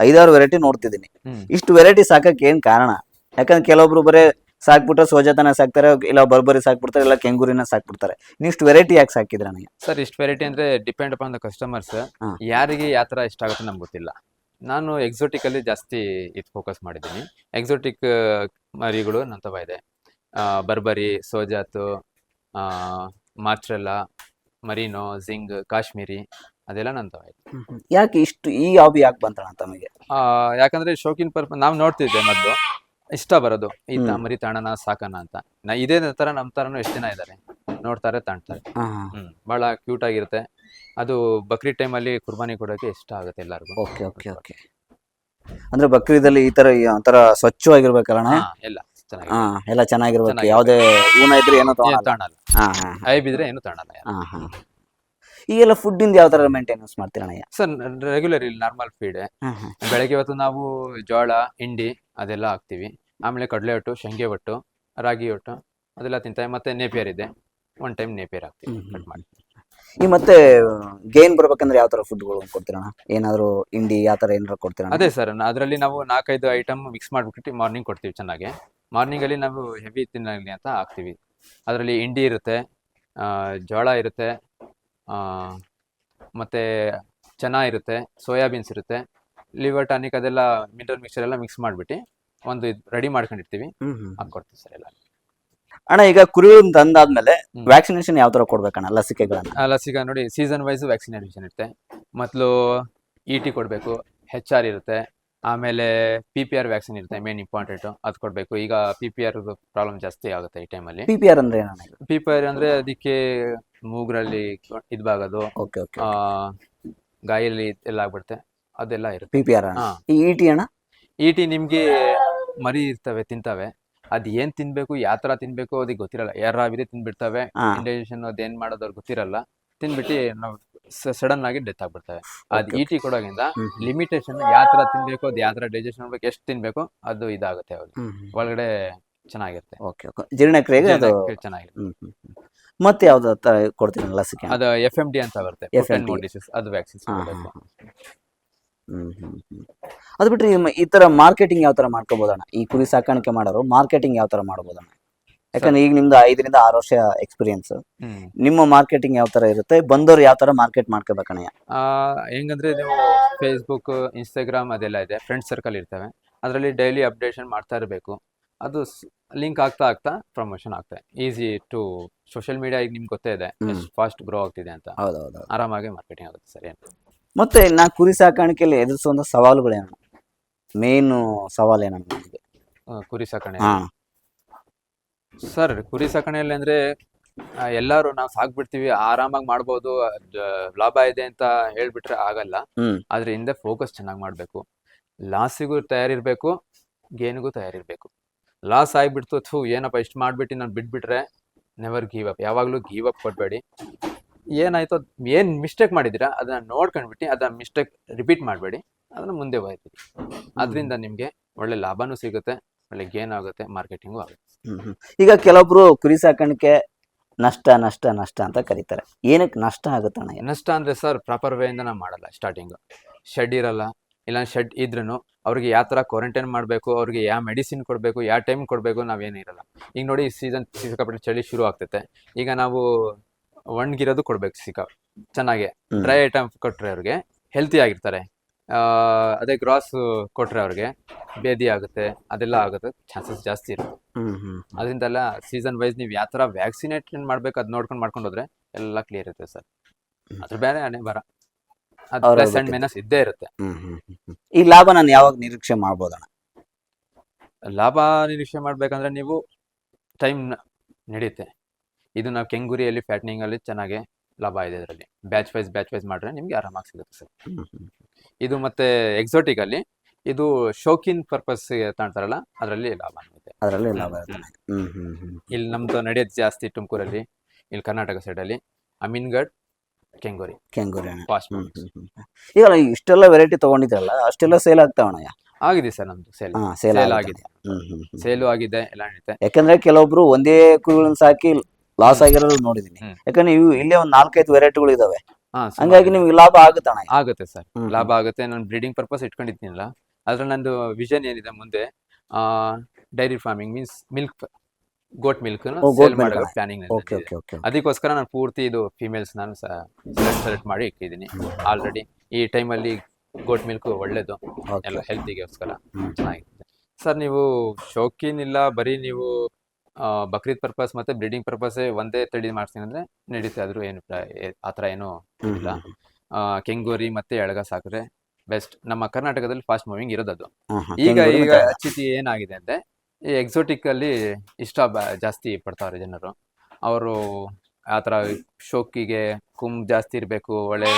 S2: ಐದಾರು ವೆರೈಟಿ ನೋಡ್ತಿದ್ದೀನಿ.
S1: ಹ್ಮ್.
S2: ಇಷ್ಟು ವೆರೈಟಿ ಸಾಕಕ್ಕೆ ಏನ್ ಕಾರಣ? ಯಾಕಂದ್ರೆ ಕೆಲವೊಬ್ರು ಬರೇ ಸಾಕ್ಬಿಟ್ರೆ ಸೋಜಾತನ ಸಾಕ್ತಾರೆ ಇಲ್ಲ ಬರ್ಬರಿ ಸಾಕ್ಬಿಡ್ತಾರೆ ಇಲ್ಲ ಕೆಂಗೂರಿನ ಸಾಕ್ಬಿಡ್ತಾರೆ. ನೀಷ್ಟು ವೆರೈಟಿ ಯಾಕೆ ಸಾಕಿದ್ರೆ ನನಗೆ?
S1: ಸರ್ ಇಷ್ಟು ವೆರೈಟಿ ಅಂದ್ರೆ ಡಿಪೆಂಡ್ ಅಪಾನ್ ದ ಕಸ್ಟಮರ್ಸ್
S2: ಹಾ.
S1: ಯಾರಿಗೆ ಯಾವ ತರ ಇಷ್ಟ ಆಗುತ್ತೆ ನಮ್ಗೆ ಗೊತ್ತಿಲ್ಲ. ನಾನು ಎಕ್ಸೋಟಿಕ್ ಅಲ್ಲಿ ಜಾಸ್ತಿ ಇದು ಫೋಕಸ್ ಮಾಡಿದ್ದೀನಿ. ಎಕ್ಸೋಟಿಕ್ ಮರಿಗಳು ನಂತವ ಇದೆ. ಆ, ಬರ್ಬರಿ ಸೋಜಾತು ಮಾರ್ಚ್ರೆಲ್ಲ ಮರೀನೋ ಜಿಂಗ್ ಕಾಶ್ಮೀರಿ ಅದೆಲ್ಲ ನಂತವ ಇದೆ.
S2: ಯಾಕೆ ಇಷ್ಟು ಈ ಹಾಬಿ ಯಾಕೆ ಬಂತಣ್ಣ ತಮಗೆ?
S1: ಆ, ಯಾಕಂದ್ರೆ ಶೋಕಿನ್ ಪರ್ಪ ನಾವು ನೋಡ್ತಿದ್ದೆ ಮೊದಲು. ಇಷ್ಟ ಬರೋದು ಈ
S2: ತಾಮರಿ
S1: ಮರಿ ತಾಣನ ಸಾಕನ ಅಂತ. ನಾ ಇದೇ ತರ ನಮ್ ತರನು ಎಷ್ಟು ಜನ ಇದ್ದಾರೆ ನೋಡ್ತಾರೆ ತಾಣ್ತಾರೆ. ಹ್ಮ್ ಬಹಳ ಕ್ಯೂಟ್ ಆಗಿರುತ್ತೆ. ಅದು ಬಕ್ರೀದ್ ಟೈಮ್ ಅಲ್ಲಿ ಕುರ್ಬಾನಿ ಕೊಡೋಕೆ ಇಷ್ಟ ಆಗುತ್ತೆ ಎಲ್ಲರಿಗೂ.
S2: Okay okay okay. ಅಂದ್ರೆ ಬಕ್ರೀದಲ್ಲಿ ಈ ತರ ಒಂಥರ ಸ್ವಚ್ಛವಾಗಿರ್ಬೇಕಲ್ಲ ಅಣ್ಣ
S1: ಹಾ, ಎಲ್ಲ ಚೆನ್ನಾಗಿ
S2: ಹಾ ಎಲ್ಲ ಚೆನ್ನಾಗಿರ್ಬೇಕು.
S1: ಚೆನ್ನಾಗಿರ್ಬೇಕು.
S2: ಯಾವ್ದೇ ಊನ ಇದ್ರೆ ಏನೋ
S1: ತಾಣಲ್ಲ
S2: ಹಾ ಹಾ.
S1: ಐ ಬಿದ್ರೆ ಏನು ತಾಣಲ್ಲ
S2: ಹಾ ಹಾ. ಈಗೆಲ್ಲ ಫುಡ್ ಇಂದ ಯಾವ ತರ ಮೇಂಟೆನೆನ್ಸ್ ಮಾಡ್ತೀರಣ್ಣ
S1: ಸರ್ ರೆಗ್ಯುಲರ್ ಇಲ್ಲಿ ನಾರ್ಮಲ್ ಫೀಡ್ ಬೆಳಗ್ಗೆ ಹೊತ್ತು ನಾವು ಜೋಳ ಹಿಂಡಿ ಅದೆಲ್ಲ ಹಾಕ್ತಿವಿ. ಆಮೇಲೆ ಕಡಲೆ ಹೊಟ್ಟು ಶಂಗೆ ಹೊಟ್ಟು ರಾಗಿ ಹೊಟ್ಟು ಅದೆಲ್ಲ ತಿಂತಾರೆ. ಮತ್ತೆ ನೇಪಿಯರ್ ಇದೆ. ಒನ್ ಟೈಮ್ ನೇಪಿಯರ್ ಹಾಕ್ತೀವಿ. ಕಟ್ ಮಾಡಿ.
S2: ಈ ಮತ್ತೆ ಗೇನ್ ಬರ್ಬೇಕಂದ್ರೆ ಯಾವ ತರ ಫುಡ್ಗಳು ಕೊಡ್ತೀರಣ ಏನಾದ್ರು ಇಂಡಿ ಯಾವ ತರ ಏನಾರ ಕೊಡ್ತೀರಾ
S1: ಅದೇ ಸರ್ ಅದರಲ್ಲಿ ನಾವು ನಾಲ್ಕೈದು ಐಟಮ್ ಮಿಕ್ಸ್ ಮಾಡ್ಬಿಟ್ಟು ಮಾರ್ನಿಂಗ್ ಕೊಡ್ತೀವಿ ಚೆನ್ನಾಗಿ. ಮಾರ್ನಿಂಗ್ ಅಲ್ಲಿ ನಾವು ಹೆವಿ ತಿನ್ನಲಿ ಅಂತ ಹಾಕ್ತಿವಿ. ಅದರಲ್ಲಿ ಇಂಡಿ ಇರುತ್ತೆ ಜೋಳ ಇರುತ್ತೆ ಮತ್ತೆ ಚೆನ್ನಾಗಿರುತ್ತೆ ಇರುತ್ತೆ ಸೋಯಾಬೀನ್ಸ್ ಇರುತ್ತೆ ಲಿವರ್ ಟಾನಿಕ್ ಅದೆಲ್ಲ ಮಿನರಲ್ ಮಿಕ್ಸರ್ ಎಲ್ಲ ಮಿಕ್ಸ್ ಮಾಡಿಬಿಟ್ಟು ಒಂದು ರೆಡಿ ಮಾಡ್ಕೊಂಡಿರ್ತೀವಿ. ಹಾಕ್ಕೊಡ್ತೀವಿ ಸರ್ ಎಲ್ಲ
S2: ಅಣ್ಣ ಈಗ ಕುರಿಗಳನ್ನ ತಂದಾದ್ಮೇಲೆ. ವ್ಯಾಕ್ಸಿನೇಷನ್ ಯಾವ ತರ ಕೊಡ್ಬೇಕಣ್ಣ ಲಸಿಕೆಗಳನ್ನ?
S1: ಆ ಲಸಿಕೆ ನೋಡಿ ಸೀಸನ್ ವೈಸ್ ವ್ಯಾಕ್ಸಿನೇಷನ್ ಇರುತ್ತೆ. ಮೊದಲು ಇ ಟಿ ಕೊಡಬೇಕು ಹೆಚ್ ಆರ್ ಇರುತ್ತೆ ಆಮೇಲೆ ಪಿ ಪಿ ಆರ್ ವ್ಯಾಕ್ಸಿನ್ ಇರುತ್ತೆ ಮೇನ್ ಇಂಪಾರ್ಟೆಂಟ್ ಅದು ಕೊಡಬೇಕು. ಈಗ ಪಿ ಪಿ ಆರ್ ಪ್ರಾಬ್ಲಮ್ ಜಾಸ್ತಿ ಆಗುತ್ತೆ ಈ ಟೈಮಲ್ಲಿ
S2: ಪಿ ಪಿ ಆರ್ ಅಂದ್ರೆ ಏನಣ್ಣ ಇದು?
S1: ಪಿ ಪಿ ಆರ್ ಅಂದ್ರೆ ಅದಕ್ಕೆ ಮೂಗ್ರಲ್ಲಿ ಇದ್ಬಾಗದು
S2: ಓಕೆ ಓಕೆ
S1: ಆ ಗಾಯಲ್ಲಿ ಎಲ್ಲ ಆಗ್ಬಿಡುತ್ತೆ. ಅದೆಲ್ಲ ಇರುತ್ತೆ.
S2: ಪಿ ಪಿ ಆರ್ ಅಣ್ಣ.
S1: ಹಾ.
S2: ಈ ಇ ಟಿ ಅಣ್ಣ?
S1: ಇ ಟಿ ನಿಮ್ಗೆ ಮರಿ ಇರ್ತವೆ ತಿಂತಾವೆ. ಅದ್ ಏನ್ ತಿನ್ಬೇಕು ಯಾವ ತರ ತಿನ್ಬೇಕು ಅದಕ್ಕೆ ಗೊತ್ತಿರಲ್ಲ. ಯಾರಾವಿದೆ ತಿನ್ಬಿಡ್ತವೆ.
S2: ಹಾ.
S1: ಇಂಡೈಜೆಷನ್ ಅದೇನ್ ಮಾಡೋದು ಅವ್ರಿಗೆ ಗೊತ್ತಿರಲ್ಲ. ತಿನ್ಬಿಟ್ಟು ನಾವು ಸಡನ್ ಆಗಿ ಡೆತ್ ಆಗ್ಬಿಡ್ತವೆ. ಅದ್
S2: Okay,
S1: ಇ ಟಿ ಕೊಡೋದ್ರಿಂದ
S2: ಹ್ಮ್.
S1: ಲಿಮಿಟೇಷನ್ ಯಾವ ತರ ತಿನ್ಬೇಕು ಅದ್ ಯಾವ ತರ ಡೈಜೆಷನ್ ಮಾಡ್ಬೇಕು ಎಷ್ಟು ತಿನ್ಬೇಕು ಅದು ಇದಾಗುತ್ತೆ ಅವ್ರಿಗೆ. ಒಳಗಡೆ ಚೆನ್ನಾಗಿರುತ್ತೆ.
S2: ಓಕೆ ಓಕೆ ಜೀರ್ಣಕ್ರಿಯೆಗೆ ಅದು
S1: ಜೀರ್ಣಕ್ರಿಯೆ ಚೆನ್ನಾಗಿರುತ್ತೆ.
S2: ಹ್ಮ್ ಹ್ಮ್ ಹ್ಮ್. ಮತ್ತೆ ಯಾವ್ದು ತರ ಕೊಡ್ತೀನಿ ಲಸಿಕೆ
S1: ಅದು ಎಫ್ ಎಂ ಡಿ ಅಂತ ಬರುತ್ತೆ.
S2: FMD.
S1: ಡಿಸೀಸ್ ಅದು ವ್ಯಾಕ್ಸಿನ್
S2: ಹಾ, ಹಾ, ಹಾ. ಹ್ಮ್ ಹ್ಮ್ ಹ್ಮ್. ಅದು ಬಿಟ್ರೆ ಈ- ಈ ತರ ಮಾರ್ಕೆಟಿಂಗ್ ಯಾವ ತರ ಮಾಡ್ಕೋಬೋದಣ್ಣ ಈ ಕುರಿ ಸಾಕಾಣಿಕೆ ಮಾಡೋರು ಮಾರ್ಕೆಟಿಂಗ್ ಯಾವ ತರ ಮಾಡ್ಬೋದಣ್ಣ ಯಾಕಂದ್ರೆ ಈಗ ನಿಮ್ದು ಐದರಿಂದ ಆರು ವರ್ಷ ಎಕ್ಸ್ಪೀರಿಯನ್ಸ್
S1: ಹ್ಮ್.
S2: ನಿಮ್ಮ ಮಾರ್ಕೆಟಿಂಗ್ ಯಾವ ತರ ಇರುತ್ತೆ? ಬಂದವರು ಯಾವ ತರ ಮಾರ್ಕೆಟ್ ಮಾಡ್ಕೋಬೇಕಣ್ಣ?
S1: ಆ, ಹೆಂಗಂದ್ರೆ ನೀವು ಫೇಸ್ಬುಕ್ ಇನ್ಸ್ಟಾಗ್ರಾಮ್ ಅದೆಲ್ಲ ಇದೆ. ಫ್ರೆಂಡ್ ಸರ್ಕಲ್ ಇರ್ತವೆ. ಅದರಲ್ಲಿ ಡೈಲಿ ಅಪ್ಡೇಷನ್ ಮಾಡ್ತಾ ಇರಬೇಕು. ಅದು ಲಿಂಕ್ ಆಗ್ತಾ ಆಗ್ತಾ ಪ್ರಮೋಷನ್ ಆಗ್ತಾ ಈಸಿ ಟು ಸೋಷಿಯಲ್ ಮೀಡಿಯಾ ಈಗ ನಿಮ್ಗೆ ಗೊತ್ತೇ ಇದೆ. ಫಾಸ್ಟ್ ಗ್ರೋ ಆಗ್ತಿದೆ ಅಂತ.
S2: ಹೌದೌದು
S1: ಆರಾಮಾಗಿ ಮಾರ್ಕೆಟಿಂಗ್ ಆಗುತ್ತೆ ಸರಿ
S2: ಮತ್ತೆ ನಾ ಕುರಿ ಸಾಕಾಣಿಕೆಯಲ್ಲಿ ಎದುರಿಸುವಂತ ಸವಾಲುಗಳೇನು? ಮೇನ್ ಸವಾಲು ಏನಂತ ನಿಮಗೆ?
S1: ಕುರಿ ಸಾಕಣೆ
S2: ಹಾ.
S1: ಸರ್ ಕುರಿ ಸಾಕಣೆಯಲ್ಲಿ ಅಂದ್ರೆ ಎಲ್ಲಾರು ಎಲ್ಲರೂ ನಾವು ಸಾಕ್ಬಿಡ್ತೀವಿ ಆರಾಮಾಗಿ ಮಾಡ್ಬೋದು ಅದ್ ಲಾಭ ಇದೆ ಅಂತ ಹೇಳ್ಬಿಟ್ರೆ ಆಗಲ್ಲ.
S2: ಹ್ಮ್.
S1: ಆದ್ರೆ ಹಿಂದೆ ಫೋಕಸ್ ಚೆನ್ನಾಗಿ ಮಾಡಬೇಕು. ಲಾಸಿಗೂ ತಯಾರಿರ್ಬೇಕು ಗೇನ್ಗೂ ತಯಾರಿರ್ಬೇಕು. ಲಾಸ್ ಆಗಿಬಿಡ್ತು ಥೂ ಏನಪ್ಪ ಇಷ್ಟು ಮಾಡಿಬಿಟ್ಟು ನಾನು ಬಿಟ್ಬಿಟ್ರೆ ನೆವರ್ ಗೀವ್ ಅಪ್ ಯಾವಾಗಲೂ ಗೀವ್ ಅಪ್ ಕೊಡಬೇಡಿ. ಏನಾಯ್ತು ಏನು ಏನ್ ಮಿಸ್ಟೇಕ್ ಮಾಡಿದ್ದೀರಾ ಅದನ್ನ ನೋಡ್ಕೊಂಡ್ಬಿಟ್ಟು ಅದನ್ನ ಮಿಸ್ಟೇಕ್ ರಿಪೀಟ್ ಮಾಡಬೇಡಿ. ಅದನ್ನ ಮುಂದೆ ಹೋಯ್ತೀವಿ ಅದರಿಂದ ನಿಮಗೆ ಒಳ್ಳೆ ಲಾಭನೂ ಸಿಗುತ್ತೆ ಒಳ್ಳೆ ಗೇನ್ ಆಗುತ್ತೆ ಮಾರ್ಕೆಟಿಂಗು ಆಗುತ್ತೆ.
S2: ಈಗ ಕೆಲವೊಬ್ರು ಕುರಿ ಸಾಕಾಣಿಕೆ ನಷ್ಟ ನಷ್ಟ ನಷ್ಟ ಅಂತ ಕರೀತಾರೆ. ಏನಕ್ಕೆ ನಷ್ಟ ಆಗುತ್ತಣ್ಣ?
S1: ನಷ್ಟ ಅಂದರೆ ಸರ್ ಪ್ರಾಪರ್ ವೇಯಿಂದ ನಾವು ಮಾಡಲ್ಲ ಸ್ಟಾರ್ಟಿಂಗು ಶೆಡ್ ಇರಲ್ಲ ಇಲ್ಲ ಶೆಡ್ ಇದ್ರೂ ಅವ್ರಿಗೆ ಯಾವ ಥರ ಕ್ವಾರಂಟೈನ್ ಮಾಡಬೇಕು ಅವ್ರಿಗೆ ಯಾವ ಮೆಡಿಸಿನ್ ಕೊಡಬೇಕು ಯಾವ ಟೈಮ್ ಕೊಡಬೇಕು ನಾವೇನು ಇರಲ್ಲ. ಈಗ ನೋಡಿ ಈ ಸೀಸನ್ ಸಿಕ್ಕಾಪಟ್ಟೆ ಚಳಿ ಶುರು ಆಗ್ತೈತೆ. ಈಗ ನಾವು ಒಣಗಿರೋದು ಕೊಡ್ಬೇಕು ಸಿಕ್ಕ ಚೆನ್ನಾಗೆ. ಡ್ರೈ ಐಟಮ್ ಕೊಟ್ರೆ ಅವ್ರಿಗೆ ಹೆಲ್ತಿ ಆಗಿರ್ತಾರೆ. ಆ, ಅದೇ ಗ್ರಾಸ್ ಕೊಟ್ರೆ ಅವ್ರಿಗೆ ಬೇದಿ ಆಗುತ್ತೆ ಅದೆಲ್ಲ ಆಗುತ್ತೆ ಚಾನ್ಸಸ್ ಜಾಸ್ತಿ ಇರುತ್ತೆ. ಅದರಿಂದಲ್ಲ ಸೀಸನ್ ವೈಸ್ ನೀವು ಯಾವ ಥರ ವ್ಯಾಕ್ಸಿನೇಟ್ ಮಾಡ್ಬೇಕು ಅದು ನೋಡ್ಕೊಂಡು ಮಾಡ್ಕೊಂಡು ಹೋದ್ರೆ ಎಲ್ಲ ಕ್ಲಿಯರ್ ಇರುತ್ತೆ ಸರ್. ಅದ್ರ ಬೇರೆ ಹಣೆ ಬರ.
S2: ಅವ್ರ
S1: ಪ್ಲಸ್ ಅಂಡ್ ಮೈನಸ್ ಇದ್ದೇ ಇರುತ್ತೆ.
S2: ಹ್ಮ್ ಹ್ಮ್ ಹ್ಮ್ ಹ್ಮ್. ಈ ಲಾಭ ನಾನು ಯಾವಾಗ ನಿರೀಕ್ಷೆ ಮಾಡ್ಬೋದಣ್ಣ?
S1: ಲಾಭ ನಿರೀಕ್ಷೆ ಮಾಡ್ಬೇಕಂದ್ರೆ ನೀವು ಟೈಮ್ ನಡೆಯುತ್ತೆ ಇದು ನಾವು ಕೆಂಗುರಿಯಲ್ಲಿ ಫ್ಯಾಟ್ನಿಂಗ್ ಅಲ್ಲಿ ಚೆನ್ನಾಗಿ ಲಾಭ ಇದೆ ಇದರಲ್ಲಿ. ಬ್ಯಾಚ್ ವೈಸ್ ಬ್ಯಾಚ್ ವೈಸ್ ಮಾಡ್ರೆ ನಿಮ್ಗೆ ಆರಾಮಾಗಿ ಸಿಗುತ್ತೆ ಸರ್.
S2: ಹ್ಮ್ ಹ್ಮ್.
S1: ಇದು ಮತ್ತೆ ಎಕ್ಸೋಟಿಕ್ ಅಲ್ಲಿ ಇದು ಶೋಕಿನ್ ಪರ್ಪಸ್ ತಾಣ್ತಾರಲ್ಲ ಅದರಲ್ಲಿ ಲಾಭ ಆಗುತ್ತೆ
S2: ಅದರಲ್ಲಿ ಲಾಭ ಇರುತ್ತೆ. ಹ್ಮ್. ಹ್ಮ್ ಹ್ಮ್
S1: ಇಲ್ಲಿ ನಮ್ದು ನಡೆಯೋದು ಜಾಸ್ತಿ ತುಮಕೂರಲ್ಲಿ ಇಲ್ಲಿ ಕರ್ನಾಟಕ ಸೈಡಲ್ಲಿ ಅಮೀನ್ಗಢ್ ಕೆಂಗೂರಿ
S2: ಕೆಂಗೂರಿ ಅಣ್ಣ. ಈಗ ಇಷ್ಟೆಲ್ಲ ವೆರೈಟಿ ತಗೊಂಡಿದ್ರಲ್ಲ ಅಷ್ಟೆಲ್ಲ ಸೇಲ್ ಆಗ್ತಾವಣ್ಣ
S1: ಆಗಿದೆ ಸರ್ ನಮ್ದು ಸೇಲ್
S2: ಹಾ ಸೇಲ್
S1: ಸೇಲ್
S2: ಆಗಿದೆ. ಹ್ಮ್.
S1: ಸೇಲು ಆಗಿದೆ ಎಲ್ಲ ನಡೀತೆ
S2: ಯಾಕಂದ್ರೆ ಕೆಲವೊಬ್ರು ಒಂದೇ ಕುರಿಗಳನ್ನ ಸಾಕಿ ಲಾಸ್ ಆಗಿರೋದು ನೋಡಿದೀನಿ
S1: ಹ್ಮ್.
S2: ಯಾಕಂದ್ರೆ ಇವು ಇಲ್ಲೇ ಒಂದ್ ನಾಲ್ಕೈದು ವೆರೈಟಿಗಳು ಇದಾವೆ.
S1: ಹಾ ಸುಮಾರು
S2: ಹಂಗಾಗಿ ನಿಮ್ಗೆ ಲಾಭ ಆಗುತ್ತಣ್ಣ
S1: ಆಗುತ್ತೆ ಸರ್.
S2: ಹ್ಮ್.
S1: ಲಾಭ ಆಗುತ್ತೆ. ನಾನು ಬ್ರೀಡಿಂಗ್ ಪರ್ಪಸ್ ಇಟ್ಕೊಂಡಿದ್ದೀನಲ್ಲ. ಅದ್ರ ನಂದು ವಿಷನ್ ಏನಿದೆ ಮುಂದೆ? Dairy farming means milk goat milk
S2: ಓ, goat milk
S1: ಮಾಡೋ. ಪ್ಲಾನಿಂಗ್
S2: ಓಕೆ ಓಕೆ ಓಕೆ
S1: ಅದಕ್ಕೋಸ್ಕರ ನಾನು ಪೂರ್ತಿ ಇದು ಫಿಮೇಲ್ಸ್ ನಾನು ಸೆಲೆಕ್ಟ್ ಮಾಡಿ ಇಟ್ಟಿದ್ದೀನಿ. ಆಲ್ರೆಡಿ ಈ ಟೈಮಲ್ಲಿ ಗೋಟ್ ಮಿಲ್ಕ್ ಒಳ್ಳೇದು. ಎಲ್ಲ ಹೆಲ್ತಿಗೋಸ್ಕರ. ಚೆನ್ನಾಗಿರುತ್ತೆ ಸರ್ ನೀವು ಶೋಕಿನ್ ಇಲ್ಲ ಬರೀ ನೀವು ಆ, ಬಕ್ರೀದ್ ಪರ್ಪಸ್ ಮತ್ತೆ ಬ್ರೀಡಿಂಗ್ ಪರ್ಪಸ್ ಒಂದೇ ತಳಿ ಮಾಡ್ತೀನಿ ಅಂದ್ರೆ ನಡೀತಾ ಆದ್ರೂ ಏನು ಆತರ ಏ- ಆ ಥರ ಏನು ಇಲ್ಲ. ಆ, ಕೆಂಗೂರಿ ಮತ್ತೆ ಎಳಗ ಸಾಕಿದ್ರೆ ಬೆಸ್ಟ್ ನಮ್ಮ ಕರ್ನಾಟಕದಲ್ಲಿ ಫಾಸ್ಟ್ ಮೂವಿಂಗ್ ಇರೋದದು. ಈಗ ಈಗ ಸ್ಥಿತಿ ಏನಾಗಿದೆ ಅಂದ್ರೆ ಈ ಎಕ್ಸೋಟಿಕ್ ಅಲ್ಲಿ ಇಷ್ಟ ಬ- ಜಾಸ್ತಿ ಪಡ್ತಾರೆ ಜನರು. ಅವರು ಆ ಥರ ಶೋಕಿಗೆ ಕುಂ ಜಾಸ್ತಿ ಇರಬೇಕು ಒಳ್ಳೆ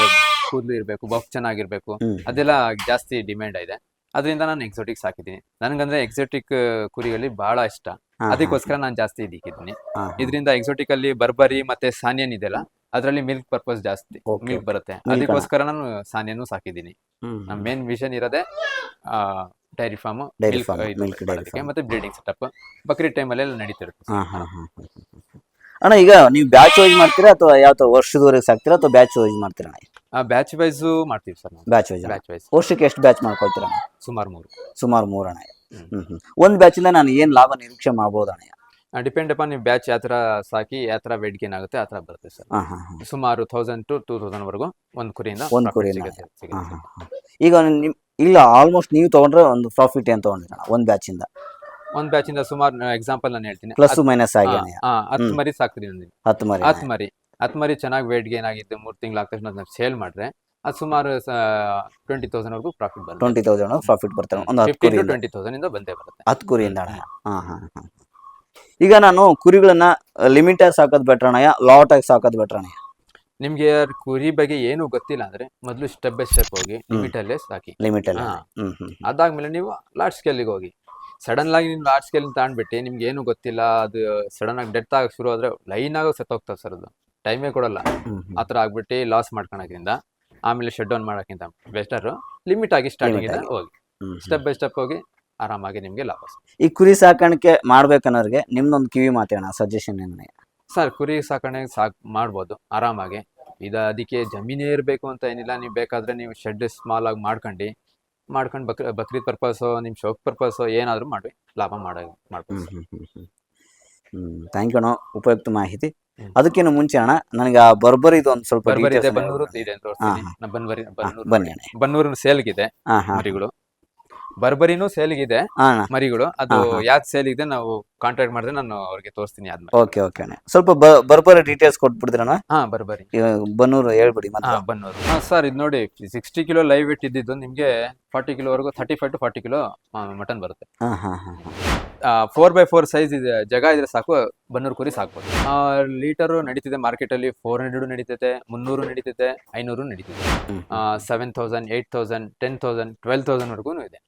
S1: ಕೂದಲು ಇರಬೇಕು ಬಫ್ ಚೆನ್ನಾಗಿರ್ಬೇಕು ಅದೆಲ್ಲ ಜಾಸ್ತಿ ಡಿಮ್ಯಾಂಡ್ ಇದೆ. ಅದರಿಂದ ನಾನು ಎಕ್ಸೋಟಿಕ್ ಸಾಕಿದ್ದೀನಿ ನನಗಂದ್ರೆ ಎಕ್ಸೋಟಿಕ್ ಕುರಿಗಳಲ್ಲಿ ಬಹಳ ಇಷ್ಟ. ಅದಕ್ಕೋಸ್ಕರ ನಾನು ಜಾಸ್ತಿ ಇದಕ್ಕಿದ್ದೀನಿ ಇದರಿಂದ ಎಕ್ಸೋಟಿಕ್ ಅಲ್ಲಿ ಬರ್ಬರಿ ಮತ್ತೆ ಸಾನಿಯನ್ ಇದೆಲ್ಲ ಅದರಲ್ಲಿ ಮಿಲ್ಕ್ ಪರ್ಪಸ್ ಜಾಸ್ತಿ
S2: Okay,
S1: ಮಿಲ್ಕ್ ಬರುತ್ತೆ. ಅದಕ್ಕೋಸ್ಕರ ನಾನು ಸಾನಿಯನ್ನು ಸಾಕಿದ್ದೀನಿ. ನಮ್ಮ ಮೇನ್ ವಿಷನ್ ಇರೋದೇ dairy farm
S2: Dairy
S1: milk
S2: farm, milk dairy farm.
S1: ಮತ್ತೆ ಬ್ರೀಡಿಂಗ್ ಸೆಟಪ್ ಬಕ್ರಿ ಟೈಮಲ್ಲಿ ಅಲ್ಲಿ ನಡೀತಿರುತ್ತೆ.
S2: ಹಾ, ಹಾ, ಹಾ, ಹಾ, ಹಾ. ಅಣ್ಣ ಈಗ ನೀವು ಬ್ಯಾಚ್ ವೈಸ್ ಮಾಡ್ತೀರಾ ಅಥವಾ ಯಾವ ತರ ವರ್ಷದವರೆಗೆ ಸಾಕ್ತೀರಾ ಅಥವಾ ಬ್ಯಾಚ್ ವೈಸ್ ಮಾಡ್ತೀರಾ
S1: ಬ್ಯಾಚ್ ವೈಸ್ ಮಾಡ್ತೀವಿ ಸರ್ ನಾವು.
S2: ಬ್ಯಾಚ್ ವೈಸ್
S1: ಬ್ಯಾಚ್ ವೈಸ್
S2: ವರ್ಷಕ್ಕೆ ಎಷ್ಟು ಬ್ಯಾಚ್ ಮಾಡ್ಕೊಳ್ತೀರಾ
S1: ಸುಮಾರು ಮೂರು.
S2: ಸುಮಾರು ಮೂರು ಅಣ್ಣ
S1: ಹ್ಮ್.
S2: ಹ್ಮ್ ಹ್ಮ್. ಒಂದ್ ಬ್ಯಾಚ್ ಇಂದ ನಾನು ಏನ್ ಲಾಭ ನಿರೀಕ್ಷೆ ಮಾಡ್ಬೋದು ಅಣ್ಣ?
S1: ಡಿಪೆಂಡ್ ಅಪಾನ್ ನೀವು ಬ್ಯಾಚ್ ಯಾವ ಥರ ಸಾಕಿ ಯಾವ ಥರ ವೆಯ್ಟ್ ಗೇನ್ ಆಗುತ್ತೆ ಆ ಥರ ಬರುತ್ತೆ ಸರ್.
S2: ಹಾ ಹಾ ಹಾ.
S1: ಸುಮಾರು ತೌಸಂಡ್ ಟು ಟೂ ತೌಸಂಡ್ ವರೆಗೂ ಒಂದು ಕುರಿಯಿಂದ
S2: ಒಂದ್.
S1: ಸಿಗುತ್ತೆ ಸಿಗುತ್ತೆ.
S2: ಹಾ. ಈಗ ನಿಮ್ ಇಲ್ಲ ಆಲ್ಮೋಸ್ಟ್ ನೀವು ತಗೊಂಡ್ರೆ ಒಂದು ಪ್ರಾಫಿಟ್ ಏನ್ ತಗೊಂಡಿರ ಒಂದ್ ಬ್ಯಾಚ್ ಇಂದ?
S1: ಒಂದ್ ಬ್ಯಾಚ್ ಇಂದ ಸುಮಾರು ಎಕ್ಸಾಂಪಲ್ ನಾನು ಹೇಳ್ತೀನಿ.
S2: ಪ್ಲಸ್ ಮೈನಸ್ ಆಗಿ
S1: ಹಾ ಹತ್ತು
S2: ಹ್ಮ್.
S1: ಮರಿ ಸಾಕ್ತೀನಿ
S2: ಹತ್ತು ಮರಿ.
S1: ಹತ್ತು ಮರಿ. ಹತ್ತು ಮರಿ ಚೆನ್ನಾಗಿ ವೇಟ್ ಗೇನ್ ಆಗಿದ್ದು ಮೂರ್ ತಿಂಗಳು ಆದ ತಕ್ಷಣ ಅದನ್ನ ಸೇಲ್ ಮಾಡ್ರೆ ಅದು ಸುಮಾರು ಟ್ವೆಂಟಿ ತೌಸಂಡ್ ವರೆಗೂ ಪ್ರಾಫಿಟ್ ಬರುತ್ತೆ.
S2: ಟ್ವೆಂಟಿ ತೌಸಂಡ್ ಪ್ರಾಫಿಟ್ ಬರ್ತಾರೆ ಒಂದು ಹತ್ತು
S1: ಫಿಫ್ಟೀನ್ ಟು
S2: ಕುರಿಯಿಂದ.
S1: ಟ್ವೆಂಟಿ ತೌಸಂಡ್ ಇಂದ ಬಂದೇ ಬರುತ್ತೆ.
S2: ಹತ್ತು ಕುರಿಯಿಂದ ಅಣ್ಣ. ಹಾಂ ಹಾಂ ಹಾ. ಈಗ ನಾನು ಕುರಿಗಳನ್ನ ಲಿಮಿಟ್ ಆಗಿ ಸಾಕೋದ್ ಬೆಟ್ರಣಯ್ಯ ಲಾಟ್ ಆಗಿ ಸಾಕೋದ್ ಬೆಟ್ರಣಯ್ಯ
S1: ನಿಮ್ಗೆ ಕುರಿ ಬಗ್ಗೆ ಏನು ಗೊತ್ತಿಲ್ಲ ಅಂದ್ರೆ ಮೊದಲು ಸ್ಟೆಪ್ ಬೈ ಸ್ಟೆಪ್ ಹೋಗಿ ಲಿಮಿಟ್ ಅಲ್ಲೇ ಸಾಕಿ.
S2: ಲಿಮಿಟ್ ಅಲ್ಲಿ.
S1: ಹಾ.
S2: ಹ್ಮ್ ಹ್ಮ್
S1: ಅದಾದ್ಮೇಲೆ ನೀವು ಲಾರ್ಜ್ ಸ್ಕೇಲಿಗೆ ಹೋಗಿ. ಸಡನ್ ಆಗಿ ನೀವು ಲಾರ್ಜ್ ಸ್ಕೇಲ್ ತಗೊಂಡ್ಬಿಟ್ಟು ನಿಮ್ಗೆ ಏನು ಗೊತ್ತಿಲ್ಲ ಅದು ಸಡನ್ ಆಗಿ ಡೆತ್ ಆಗಕ್ಕೆ ಶುರು ಆದ್ರೆ ಲೈನ್ ಆಗಿ ಸತ್ತೋಗ್ತದೆ ಸರ್ ಅದು. ಟೈಮೇ ಕೊಡಲ್ಲ.
S2: ಹ್ಮ್ ಹ್ಮ್.
S1: ಆ ಥರ ಆಗ್ಬಿಟ್ಟು ಲಾಸ್ ಮಾಡ್ಕೊಳಕ್ರಿಂದ ಆಮೇಲೆ ಶಟ್ ಡೌನ್ ಮಾಡೋಕ್ಕಿಂತ ಬೆಸ್ಟರ್. ಲಿಮಿಟ್ ಆಗಿ ಸ್ಟಾರ್ಟಿಂಗ್
S2: Limit ಆಗಿ.
S1: ಹೋಗಿ.
S2: ಹ್ಮ್ ಹ್ಮ್.
S1: ಸ್ಟೆಪ್ ಬೈ ಸ್ಟೆಪ್ ಹೋಗಿ ಆರಾಮಾಗಿ ನಿಮಗೆ ಲಾಭ
S2: ಈ ಕುರಿ ಸಾಕಾಣಿಕೆ ಮಾಡ್ಬೇಕನ್ನೋರಿಗೆ ನಿಮ್ದೊಂದು ಕಿವಿ ಮಾತೇಣ ಸಜೆಷನ್ ಏನೇ
S1: ಸರ್ ಕುರಿ ಸಾಕಾಣಿಕೆ ಸಾಕ್ ಮಾಡ್ಬೋದು ಆರಾಮಾಗಿ. ಇದು ಅದಕ್ಕೆ ಜಮೀನೇ ಇರಬೇಕು ಅಂತ ಏನಿಲ್ಲ ನೀವು ಬೇಕಾದರೆ ನೀವು ಶೆಡ್ ಸ್ಮಾಲ್ ಆಗಿ ಮಾಡ್ಕೊಂಡು ಮಾಡ್ಕೊಂಡು ಬಕ್ರಿ ಬಕ್ರೀದ್ ಪರ್ಪಸ್ ನಿಮ್ಮ ಶೋಕ್ ಪರ್ಪಸ್ ಏನಾದರೂ ಮಾಡಿ ಲಾಭ ಮಾಡೋ ಮಾಡ್ಬೋದು
S2: ಹ್ಮ್ ಥ್ಯಾಂಕ್ ಯು ಅಣ್ಣ ಉಪಯುಕ್ತ ಮಾಹಿತಿ.
S1: ಹ್ಮ್.
S2: ಅದಕ್ಕಿಂತ ಮುಂಚೆ ಅಣ್ಣ ನನಗೆ ಆ ಬರ್ಬರಿದು ಒಂದು ಸ್ವಲ್ಪ
S1: ಬರ್ಬರಿ ಇದೆ ಬನ್ನೂರು ಇದೆ ಅಂತ ತೋರಿಸ್ತೀನಿ.
S2: ಹಾ,
S1: ನಾ ಬನ್ವರಿ
S2: ಹಾ,
S1: ಬನ್ನೂರು
S2: ಬನ್ನಿ ಅಣ್ಣ.
S1: ಬನ್ನೂರಿನ ಸೇಲ್ಗಿದೆ
S2: ಹಾ ಹಾ.
S1: ಮರಿಗಳು. ಬರ್ಬರಿನೂ ಸೇಲ್ಗಿದೆ
S2: ಹಾ ಅಣ್ಣ.
S1: ಮರಿಗಳು. ಅದು ಸೇಲ್ ಇದೆ ನಾವು ಕಾಂಟ್ಯಾಕ್ಟ್ ಮಾಡಿದ್ರೆ ನಾನು ಅವ್ರಿಗೆ ತೋರಿಸ್ತೀನಿ ಆದ್ಮೇಲೆ.
S2: ಓಕೆ ಓಕೆ ಅಣ್ಣ. ಸ್ವಲ್ಪ ಬ ಬರ್ಬರಿ ಡೀಟೇಲ್ಸ್ ಕೊಟ್ಬಿಡ್ತೀರಣ್ಣ?
S1: ಹಾ ಬರ್ಬರಿ.
S2: ಇವಾಗ ಬನ್ನೂರು ಹೇಳ್ಬಿಡಿ
S1: ಹಾ
S2: ಮತ್ತೆ
S1: ಬನ್ನೂರು. ಹಾ ಸರ್ ಇದು ನೋಡಿ ಸಿಕ್ಸ್ಟಿ ಕಿಲೋ ಲೈವ್ ವೇಟ್ ಇದ್ದಿದ್ದು ನಿಮಗೆ forty ಕಿಲೋವರೆಗೂ thirty five to forty kilo mutton ಬರುತ್ತೆ.
S2: ಹಾ ಹಾ ಹಾ ಹಾ.
S1: ಫೋರ್ ಬೈ ಫೋರ್ ಸೈಜ್ ಇದೆ. ಜಾಗ ಇದ್ರೆ ಸಾಕು ಬನ್ನೂರು ಕುರಿ ಸಾಕ್ಬೋದು. ಲೀಟರ್ ನಡೀತಿದೆ ಮಾರ್ಕೆಟಲ್ಲಿ ಫೋರ್ ಹಂಡ್ರೆಡ್ ನಡೀತೈತೆ ಮುನ್ನೂರು ನಡೀತೈತೆ ಐನೂರು ನಡೀತಿದೆ.
S2: ಹ್ಮ್
S1: seven thousand eight thousand ten thousand twelve thousand ತೌಸಂಡ್ವರೆಗೂ ಇದೆ.